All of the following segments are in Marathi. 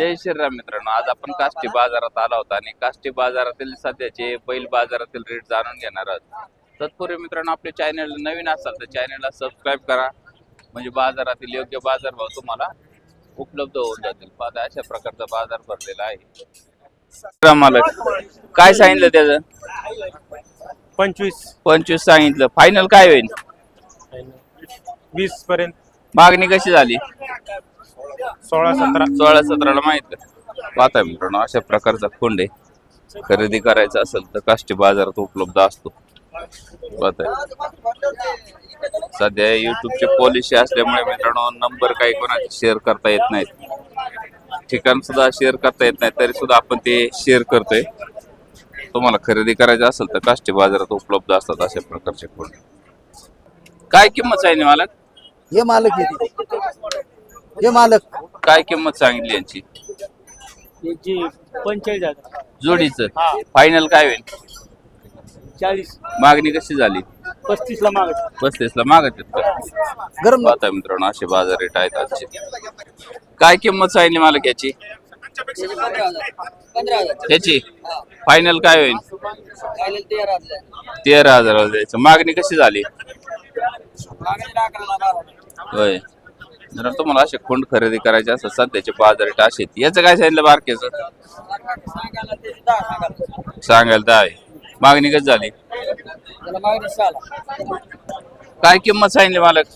जय श्रीराम मित्रांनो आज आपण काष्टी बाजारात आला होता आणि काष्टी बाजारातील सध्याचे बैल बाजारातील रेट जाणून घेणार आहोत. तत्पूर्वी मित्रांनो आपले चॅनल नवीन असाल तर चॅनलला सबस्क्राईब करा. म्हणजे बाजारातील योग्य बाजारभाव तुम्हाला उपलब्ध होऊन जातील. अशा प्रकारचा बाजार भरलेला आहे. मालक काय सांगितलं त्याचं? पंचवीस. पंचवीस सांगितलं. फायनल काय होईल? वीस पर्यंत. मागणी कशी झाली? सोळा सतरा सोळा सतराला माहीत पाहता मित्रांनो अशा प्रकारचा खोंड आहे खरेदी करायचा असेल तर काष्टी बाजारात उपलब्ध असतो. पाहताय. सध्या युट्यूबचे पॉलिसी असल्यामुळे मित्रांनो नंबर काही कोणाचे शेअर करता येत नाहीत. ठिकाण सुद्धा शेअर करता येत नाही तरी सुद्धा आपण ते शेअर करतोय. तुम्हाला खरेदी करायचं असेल तर काष्टी बाजारात उपलब्ध असतात अशा प्रकारचे खोंड. काय किंमत आहे मालक हे मालक येते हे मालक. काय किंमत सांगितली यांची? याची पंचेचाळीस हजार. जोडीचं. हा. फायनल काय होईल? चाळीस. मागणी कशी झाली? पस्तीस ला मागत पस्तीस ला मागत आहेत का गरम पाहता मित्रांनो असे बाजार रेट आहेत आजचे. काय किंमत सांगितली मालक याची? याची? फायनल काय होईल? तेरा हजार द्यायचं मागणी कशी झाली? होय. जर तुम्हाला असे खोंड खरेदी करायचे असतात सध्याचे बाजार असे आहेत. याचं काय सांगितलं बारकेचं? सांगायला तर आहे. मागणी कशी झाली? काय किंमत सांगितली मालक?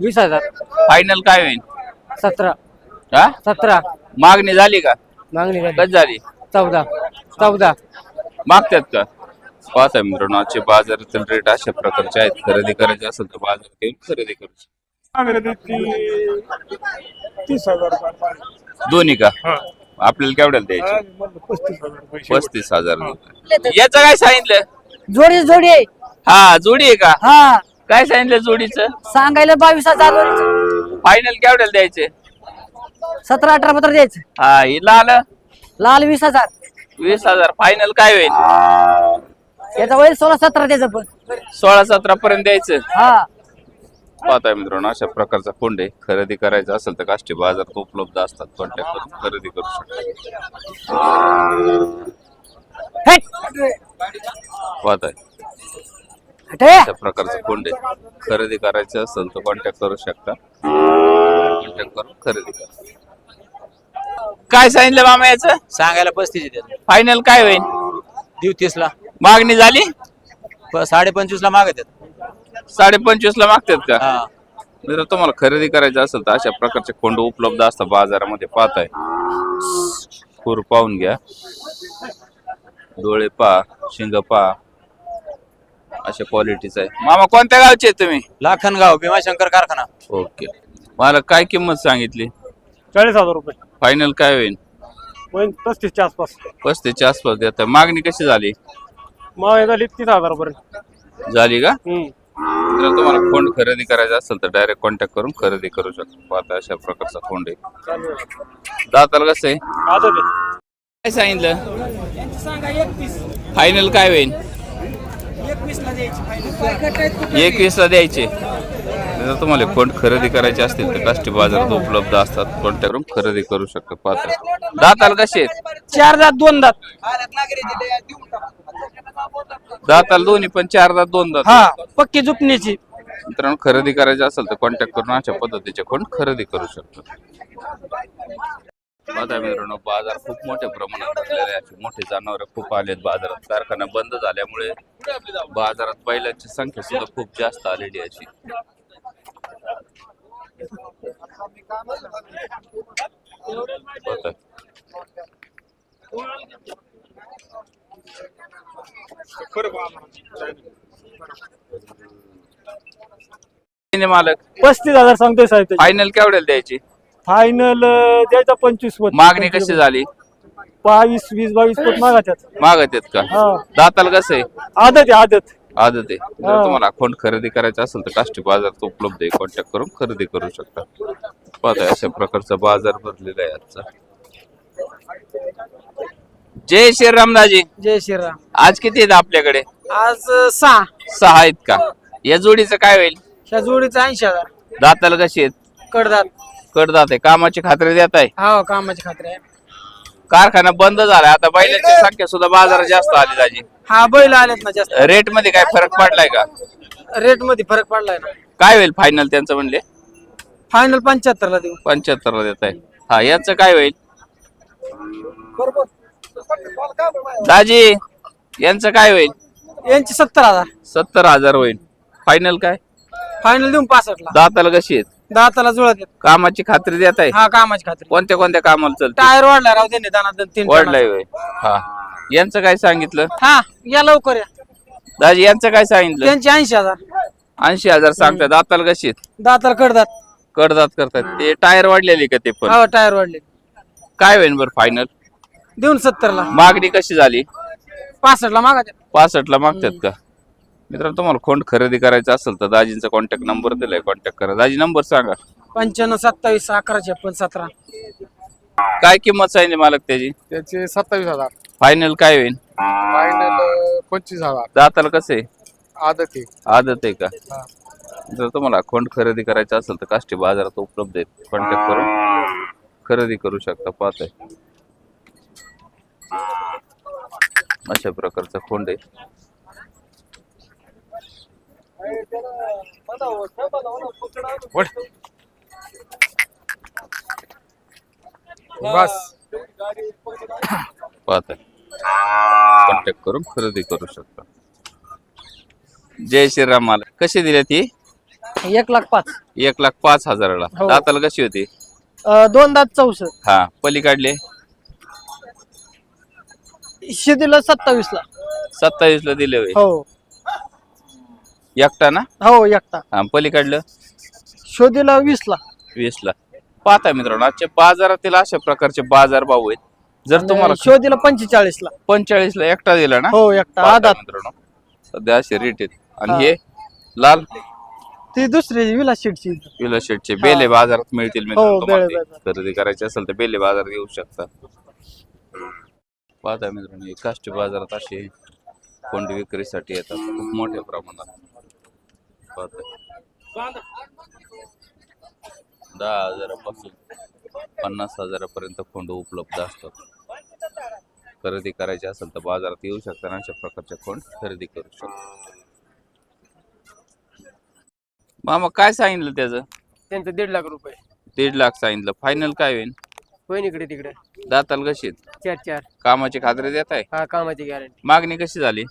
वीस हजार. फायनल काय होईल सतरा. हा? सतरा. मागणी झाली का? मागणी कधी झाली? चौदा. चौदा. मागतात का? पाहता मित्रांनो आजचे बाजारातील रेट अशा प्रकारचे आहेत. खरेदी करायचे असेल तर बाजारात खरेदी करू शकता. तीस हजार दोन्ही का? आपल्याला केवढ्याला द्यायचे? पस्तीस हजार पस्तीस हजार याचं काय सांगितलं? जोडी जोडी आहे. हा जोडी आहे का? हा. काय सांगितलं जोडीचं? सांगायला बावीस हजार. फायनल केवढ्याला द्यायचे? सतरा अठरा पत्र द्यायचं. हा ही लाल? लाल वीस हजार. वीस हजार. फायनल काय होईल? याचा वय सोळा सतरा त्याचं पण. सोळा सतरा पर्यंत द्यायचं. हा. पाहताय मित्रांनो अशा प्रकारचा फोंड आहे खरेदी करायचा असेल तर काष्टी बाजारात उपलब्ध असतात. कॉन्टॅक्ट करून खरेदी करू शकता. पाहताय. हे. अशा प्रकारचा फोंड आहे खरेदी करायचं असेल तर कॉन्टॅक्ट करू शकता. कॉन्टॅक्ट करून खरेदी करा. काय सांगितलं मामा याचं? सांगायला पस्तीस फायनल काय होईल? देऊ तीस ला मागणी झाली? साडे पंचवीस ला मागत आहेत. साडे पंचवीस ला मागतात का? हा. जर तुम्हाला खरेदी करायचं असेल तर अशा प्रकारचे खोंड उपलब्ध असतात बाजारामध्ये. पाहताय. खूर पाहून घ्या. डोळे पा शिंग पा अशा क्वालिटीच आहे मामा कोणत्या गावचे आहेत तुम्ही? लाखनगाव भीमाशंकर कारखाना. ओके. मला काय किंमत सांगितली? चाळीस हजार रुपये. फायनल काय होईल? पण पस्तीसच्या आसपास. पस्तीसच्या आसपास देत मागणी कशी झाली? मग झाली तीस हजार पर्यंत झाली का? हम्म. जर तुम्हाला फोन खरेदी करायचा असेल तर डायरेक्ट कॉन्टॅक्ट करून खरेदी करू शकतो. पाहता अशा प्रकारचा फोन आहे. दाताला कसं आहे? आता काय सांगितलं? फायनल काय होईल? एकवीस ला द्यायचे. जर तुम्हाला कोण खरेदी करायचे असतील तर काष्टी बाजारात उपलब्ध असतात. कॉन्टॅक्ट करून खरेदी करू शकता? पाहता. दाताला कसे आहेत? चार दात दोन दात. दाताला दोन्ही पण चार दात दोन दात. हा पक्की जुपण्याची मित्रांनो खरेदी करायची असेल तर कॉन्टॅक्ट करून अशा पद्धतीचे कोण खरेदी करू शकतो पाहता मित्रांनो बाजार खूप मोठ्या प्रमाणात भरलेले आहे. असे मोठे जनावर खूप आलेत बाजारात. कारखाना बंद झाल्यामुळे बाजारात बैलांची संख्या सुद्धा खूप जास्त आलेली आहे मालक. पस्तीस हजार सांगतोय साहेब त्याची. फायनल केवढ्याला द्यायची? फायनल द्यायचा पंचवीस वर. मागणी कशी झाली? बावीस वीस बावीस फूट मागायच्यात. मागत आहेत का? हा. दाताला कसं आहे? आदत आहे आदत. आदत आहे. जर तुम्हाला अकाउंट खरेदी करायचं असेल तर काष्टी बाजारात उपलब्ध आहे. कॉन्टॅक्ट करून खरेदी करू शकता. पाहताय अशा प्रकारचा बाजार भरलेला आहे आजचा. जय श्रीरामदाजी जय श्रीराम. आज किती आहेत आपल्याकडे? आज सहा. सहा आहेत का? या जोडीचं काय होईल? ह्या जोडीचं ऐंशी हजार. दाताला कशी आहेत? कडदात. कडदात आहे. कामाची खात्री देत आहे? हा कामाची खात्री आहे. कारखाना बंद झाला आता बैलांची संख्या सुद्धा बाजारात जास्त आली दाजी. हा बैल आलेत ना जास्त. रेटमध्ये काय फरक पडलाय का? रेटमध्ये फरक पडलाय ना. काय होईल फायनल त्यांचं म्हणले? फायनल पंच्याहत्तर ला देऊ. पंच्याहत्तर ला देत आहे. हा याचं काय होईल? दाजी यांचं काय होईल? यांची सत्तर हजार. सत्तर हजार होईल. फायनल काय? फायनल देऊन पासष्ट ला दाताला कशी आहेत? दाताला जुळत आहेत. कामाची खात्री देत आहे? हा कामाची खात्री. कोणत्या कोणत्या कामाला चालते? टायर वाढला राहू दे ना दाना तीन वाढलाय होय. हा. यांचं काय सांगितलं? हा या लवकर या. दाजी यांचं काय सांगितलं? त्यांची ऐंशी हजार. ऐंशी हजार सांगतात. दाताला कशी आहेत? दाताला कडदात. कडदात करतात. ते टायर वाढलेले का ते पण? हा टायर वाढले. काय होईल बरं फायनल देऊन सत्तर ला मागणी कशी झाली? पासष्ट ला मागा पासष्ट ला मागतात का? मित्रांनो तुम्हाला खोंड खरेदी करायचं असेल तर दाजींचा कॉन्टॅक्ट नंबर दिलाय. कॉन्टॅक्ट करा. दाजी नंबर सांगा. पंच्याण्णव सत्तावीस अकरा छप्पन सतरा काय किंमत सांगितली मालक त्याची? त्याचे सत्तावीस हजार. फायनल काय होईल? फायनल पंचवीस हजार दाताला कसे आदत आहे. आदत आहे का? जर तुम्हाला खोंड खरेदी करायचं असेल तर काष्टी बाजारात उपलब्ध आहेत. कॉन्टॅक्ट करून खरेदी करू शकता पाहताय. अशा प्रकारचा खोंड आहे. बस. पाहताय. कॉन्टॅक्ट करून खरेदी करू शकता. जय श्रीराम मालक. कशी दिली ती? एक लाख पाच. एक लाख पाच हजाराला. हो. दाताला कशी होती? अं, दोन दात चौसष्ट. हा पलीकडले शेतीला सत्तावीस ला सत्तावीस ला दिले होय? हो. एकटा ना? हो एकटा. हा पलीकडलं शोधीला वीस ला वीस ला पाहता मित्रांनो आजच्या बाजारातील अशा प्रकारचे बाजार भाव आहेत. जर तुम्हाला शोधीला पंचेचाळीस ला. पंचेचाळीस ला एकटा दिला ना? हो एकटा पाहता आधात मित्रांनो. सध्या असे रेट आहेत. आणि हे. लाल? ती दुसरी विलास शेटची. विला शेटचे. बेले बाजारात मिळतील मित्रांनो हो, तुम्हाला बेले ते खरेदी करायचे असेल तर बेले बाजारात येऊ शकता. पाहता मित्रांनो हे काष्टी बाजारात असे कोंडी विक्रीसाठी येतात. खूप मोठ्या प्रमाणात. पाहता. दहा हजारापासून पन्नास हजारापर्यंत खोंड उपलब्ध असतात. खरेदी करायची असेल तर बाजारात येऊ शकता आणि अशा प्रकारचे खोंड खरेदी करू शकता. मामा काय सांगितलं त्याचं? त्यांचं दीड लाख रुपये. दीड लाख सांगितलं. फायनल काय होईल होईन इकडे तिकडे. दाताल कशी आहेत? चार चार. कामाची खात्री देत आहे? हा कामाची गॅरंटी मागणी कशी झाली?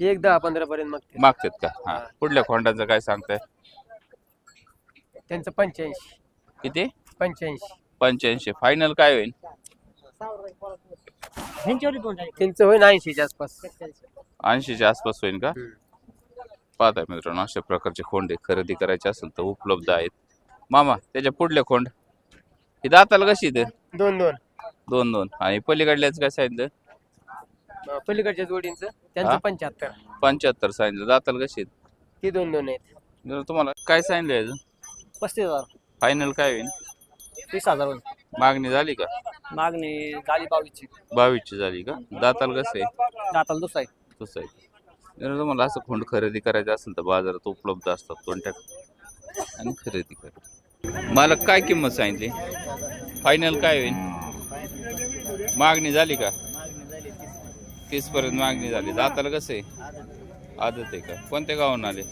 एक दहा पंधरा पर्यंत मग मागतात का? हा. पुढल्या खोंडाचं काय सांगताय? त्यांचं पंच्याऐंशी. किती? पंच्याऐंशी. पंच्याऐंशी. फायनल काय होईल? त्यांचं ऐंशीच्या आसपास. ऐंशीच्या आसपास होईल का? पाहताय मित्रांनो अशा प्रकारचे खोंडे खरेदी करायचे असेल तर उपलब्ध आहेत. मामा त्याच्या पुढले खोंड. ही दाताला कशी ते दोन दोन. दोन दोन. आणि पलीकडल्याच काय सांगितलं पलीकडच्या जोडींचं. हा? त्यांचं पंच्याहत्तर पंच्याहत्तर सांगितलं दाताला कशी आहेत? ती दोन दोन आहेत. जर तुम्हाला काय सांगितलं पस्तीस हजार. फायनल काय होईल? तीस हजार मागणी झाली का? मागणी झाली बावीसची. बावीसची झाली का? दाताला कसं आहे? दाताला दुसरा आहे. आहे. जर तुम्हाला असं खोंड खरेदी करायचं असेल तर बाजारात उपलब्ध असतात कॉन्टॅक्ट आणि खरेदी करा. मला काय किंमत सांगितली? फायनल काय होईल? मागणी झाली का? तीस पर्यंत मागणी झाली. दाताला कसं आहे? आदत आहे का? कोणत्या गावून आले?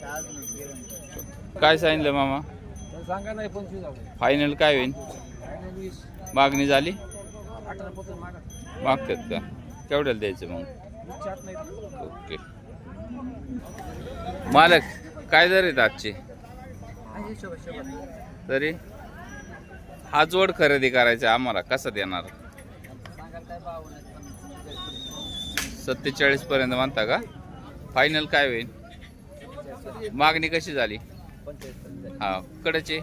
काय सांगितलं मामा? सांगा नाही पंचवीस फायनल काय होईल? मागणी झाली? मागतात का? केवढ्याला द्यायचं मग? ओके. मालक काय दर आहेत आजचे? तरी? हा जोड खरेदी करायचा आम्हाला कसा देणार? सत्तेचाळीस पर्यंत म्हणता का? फायनल काय होईल? मागणी कशी झाली? हा कडचे?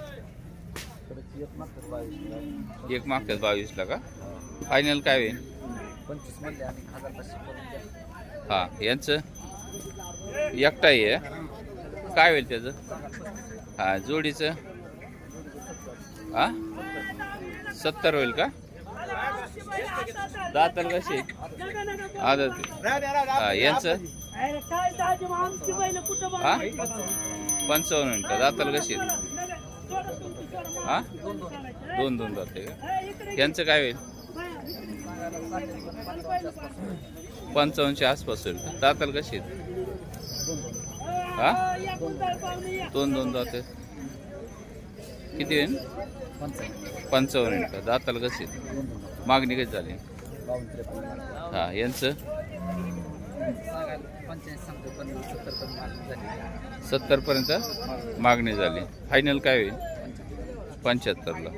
एक मागतात बावीसला का? फायनल काय होईल? हा यांचं? एकटा आहे? काय होईल त्याचं? हा जोडीचं? हा? सत्तर होईल का? दातल कशी? आदत हा यांचं? हा? पंचावन्न होईल का? दाताल कशी? हा? दोन दोन जाते का? यांचं काय होईल? पंचावन्नच्या आसपास होईल का? कशी आहेत? हा? दोन दोन जाते. किती होईल पंचावन्न होईल का? दाताला कशी आहेत? मागणी कशी झाली? हा यांचं? सत्तर पर्यंत मागणी झाली. फायनल काय होईल? पंच्याहत्तरला.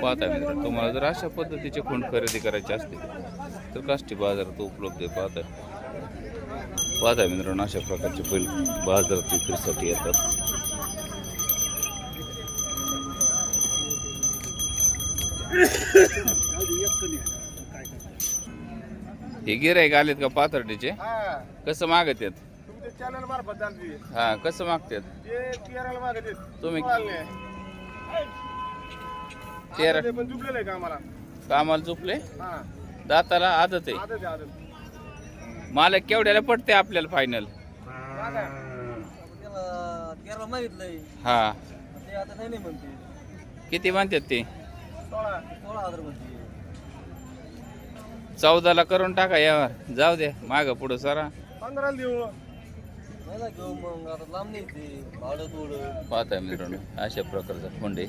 पाहता मित्र तुम्हाला जर अशा पद्धतीचे खूण खरेदी करायचे असतील तर काष्टी बाजारात उपलब्ध आहे पाहता पाहता मित्रांनो अशा प्रकारचे बैल बाजारात विक्रीसाठी येतात. हे गिराईक आलेत का पाथर्डीचे? कसं मागत आहेत हा कसं मागतात तुम्ही तेरा. पण आहे कामाला. हा. दाताला आदत आहे. आदत आहे आदत मालक केवढ्याला पडते आपल्याला फायनल तेरा मागितलंय हा. ते आता नाही नाही म्हणते. किती म्हणतात ते? सोळा सोळा हजार म्हणते. चौदाला करून टाका यावर. जाऊ दे माग पुढं सरा. पंधराला देऊ. नाही ना घेऊ मग आता लांब नाही ते भाडं थोडं. पाहताय मित्रांनो अशा प्रकारचा फोंडे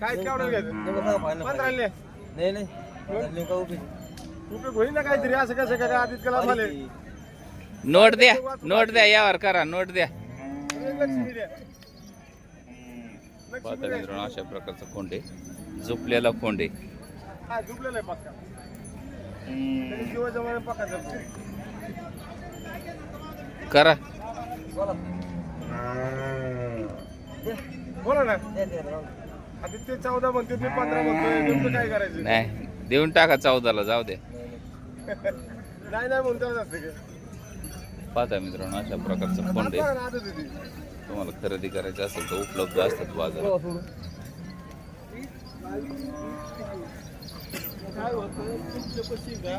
काय केवढं घ्यायचं पंधराला ने. नाही नाही आता नेमका उभी? उपयोग होईल ना काहीतरी असं कसं काय केला नोट द्या नोट द्या यावर करा नोट द्या. द्या. पाहताय मित्रांनो अशा प्रकारचा फोंडे झोपलेला फोंडे हा आहे पक्का. पक्का. करा. बोला ना. दे, दे, राहू दे. आता ते चौदा म्हणते पंधरा म्हणतोय नेमकं काय करायचं? नाही देऊन टाका चौदाला जाऊ दे. नाही नाही म्हणतो असते काय पाहताय मित्रांनो अशा प्रकारचा फोंडे बघा ना, आदत आहे ती. तुम्हाला खरेदी करायचे असेल तर उपलब्ध असतात बाजारात. तिथे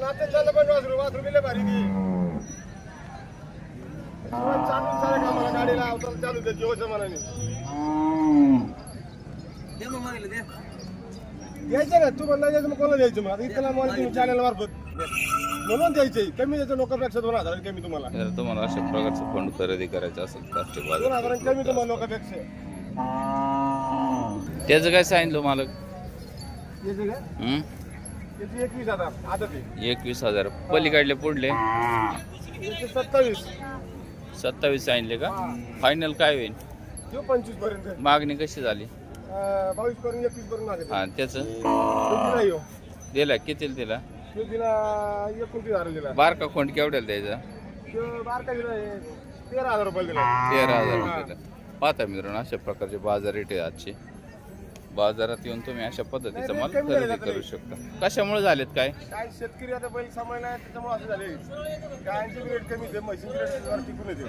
नात्यात झालं पण वासरू वासरू गेले भारी ती. जीवन चालू चालू कामाला गाडीला अवतार चालू दे जीवाच्या मनाने दे मग मागितलं दे द्यायचं ना तू म्हणला द्यायचं मग कोणाला द्यायचं मग? आता इतकं मला तुम्ही चॅनल मार्फत. म्हणून द्यायचे. कमी द्यायचं लोकांपेक्षा दोन हजार कमी तुम्हाला. जर तुम्हाला अशा प्रकारचं फंड खरेदी करायचं असेल दोन हजार बाजारात कमी तुम्हाला. लोकांपेक्षा त्याचं काय सांगितलं मालक? याचे का हं? याचे एकवीस हजार एकवीस पलीकडले पुढले? याचे सत्तावीस. सत्तावीस सांगितले का? फायनल काय होईल? पंचवीसपर्यंत. मागणी कशी झाली? अं, बावीस पर्यंत एकवीस पर्यंत मागे हा त्याचं? दिला किती दिला? तो दिला एकोणतीस हजार दिला. बारका खोंड केवढ्याला द्यायचा? तो बारका दिला हे तेरा हजार रुपये दिला. तेरा हजार रुपये दिला पाहता मित्रांनो अशा प्रकारचे बाजार रेट आहे आजचे. बाजारात येऊन तुम्ही अशा पद्धतीचा नाही, माल खरेदी करू नाही. शकता. कशामुळे झालेत काय? काय शेतकरी आता बैल सांभाळला आहे, त्याच्यामुळे असं झाले गायांचे रेट कमी आहे म्हशीचे रेट टिकून येते.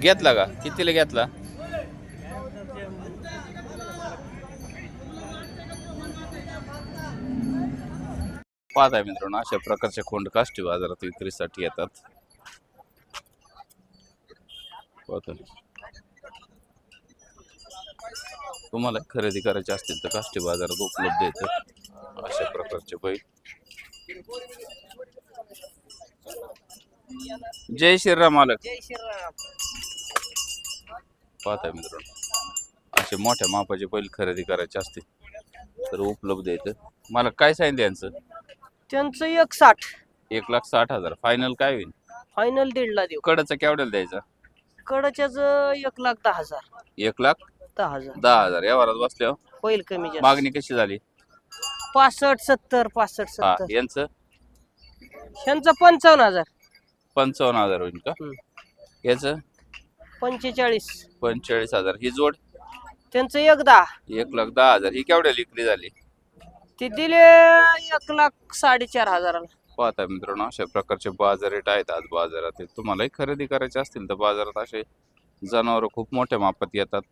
घेतला का? कितीला घेतला? पाहताय मित्रांनो अशा प्रकारचे खोंड काष्टी बाजारात विक्रीसाठी येतात. तुम्हाला खरेदी करायचे असतील तर काष्टी बाजारात उपलब्ध येतात अशा प्रकारचे बैल. जय श्रीराम मालक. पाहताय मित्रांनो असे मोठ्या मापाचे बैल खरेदी करायचे असतील तर उपलब्ध आहेत मला काय सांगितलं यांचं? त्यांचं एक साठ. एक लाख साठ हजार. फायनल काय होईल? फायनल दीडला देऊ. कडचा केवढ्याला द्यायचा? कडच्याच एक लाख दहा हजार. एक लाख? दहा हजार. दहा हजार. या वरात बसल्यावर होईल कमी जास्त. मागणी कशी झाली? पासष्ट सत्तर पासष्ट हा सत्तर. यांचं? ह्यांचं पंचावन्न हजार. पंचावन्न हजार होईल का? हम्म. याचं? पंचेचाळीस. पंचेचाळीस हजार. ही जोड? त्यांचं एक दहा. एक लाख दहा हजार. ही केवढ्या विक्री झाली? ते दिले एक लाख साडेचार हजाराला. पाहता मित्रांनो अशा प्रकारचे बाजार रेट आहेत आज बाजारात. तुम्हालाही खरेदी करायचे असतील तर बाजारात असे जनावर खूप मोठ्या मापात येतात.